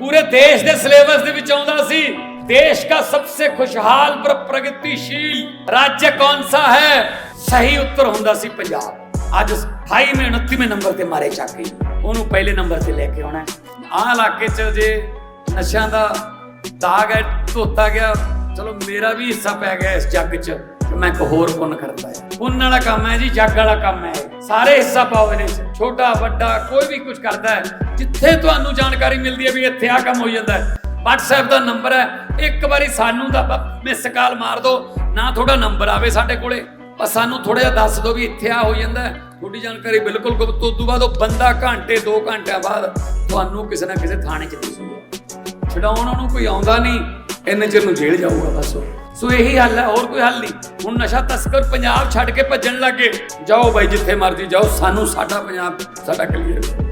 ਪੂਰੇ ਦੇਸ਼ ਦੇ ਸਿਲੇਬਸ ਦੇ ਵਿੱਚ ਆਉਂਦਾ ਸੀ ਦੇਸ਼ ਦਾ सबसे खुशहाल पर प्रगतिशील राज्य कौन सा है ਸਹੀ ਉੱਤਰ ਹੁੰਦਾ ਸੀ ਪੰਜਾਬ ਅੱਜ 28ਵੇਂ 29ਵੇਂ ਨੰਬਰ ਤੇ ਮਾਰੇ ਚੱਕ ਗਈ ਉਹਨੂੰ ਪਹਿਲੇ ਨੰਬਰ ਤੇ ਲੈ ਕੇ ਆਉਣਾ ਆਹ ਇਲਾਕੇ 'ਚ ਜੇ ਨਸ਼ਿਆਂ ਦਾ ਦਾਗ ਹੈ ਧੋਤਾ ਗਿਆ ਚਲੋ ਮੇਰਾ ਵੀ ਹਿੱਸਾ ਪੈ ਗਿਆ ਇਸ ਜੱਗ 'ਚ ਕਿ ਮੈਂ ਇੱਕ ਹੋਰ ਪੁੰਨ ਕਰਦਾ ਹੈ ਪੁੰਨ ਵਾਲਾ ਕੰਮ ਹੈ ਜੀ ਜੱਗ ਵਾਲਾ ਕੰਮ ਹੈ ਸਾਰੇ ਹਿੱਸਾ ਪਾਓ ਇਹਦੇ 'ਚ ਛੋਟਾ, ਵੱਡਾ, ਕੋਈ ਵੀ ਕੁਝ ਕਰਦਾ ਹੈ, ਜਿੱਥੇ ਤੁਹਾਨੂੰ ਜਾਣਕਾਰੀ ਮਿਲਦੀ ਹੈ ਵੀ ਇੱਥੇ ਆ ਕੰਮ ਹੋ ਜਾਂਦਾ ਹੈ। WhatsApp ਦਾ ਨੰਬਰ ਹੈ। ਇੱਕ ਵਾਰੀ ਸਾਨੂੰ ਦਾ ਮਿਸ ਕਾਲ ਮਾਰ ਦਿਓ। ਨਾ ਤੁਹਾਡਾ ਨੰਬਰ ਆਵੇ ਸਾਡੇ ਕੋਲੇ। ਪਰ ਸਾਨੂੰ ਥੋੜਾ ਜਿਹਾ ਦੱਸ ਦਿਓ ਵੀ ਇੱਥੇ ਆ ਹੋ ਜਾਂਦਾ ਹੈ। ਤੁਹਾਡੀ ਜਾਣਕਾਰੀ ਬਿਲਕੁਲ ਗੁਪਤ। ਉਸ ਤੋਂ ਬਾਅਦ ਉਹ ਬੰਦਾ ਘੰਟੇ 2 ਘੰਟਿਆਂ ਬਾਅਦ ਤੁਹਾਨੂੰ ਕਿਸੇ ਨਾ ਕਿਸੇ ਥਾਣੇ 'ਚ ਦੱਸੂਗਾ ਛਡਾਉਣ ਉਹਨੂੰ ਕੋਈ ਆਉਂਦਾ ਨਹੀਂ। ਇੰਨੇ ਚਿਰ ਨੂੰ ਜੇਲ੍ਹ ਜਾਊਗਾ ਬਸ ਉਹ। ਸੋ ਇਹੀ ਹੱਲ ਹੈ, ਹੋਰ ਕੋਈ ਹੱਲ ਨਹੀਂ। ਹੁਣ ਨਸ਼ਾ ਤਸਕਰ ਪੰਜਾਬ ਛੱਡ ਕੇ ਭੱਜਣ ਲੱਗੇ ਜਾਓ ਬਾਈ, ਜਿੱਥੇ ਮਰਜ਼ੀ ਜਾਓ, ਸਾਨੂੰ ਸਾਡਾ ਪੰਜਾਬ, ਸਾਡਾ ਕਲੀਅਰ।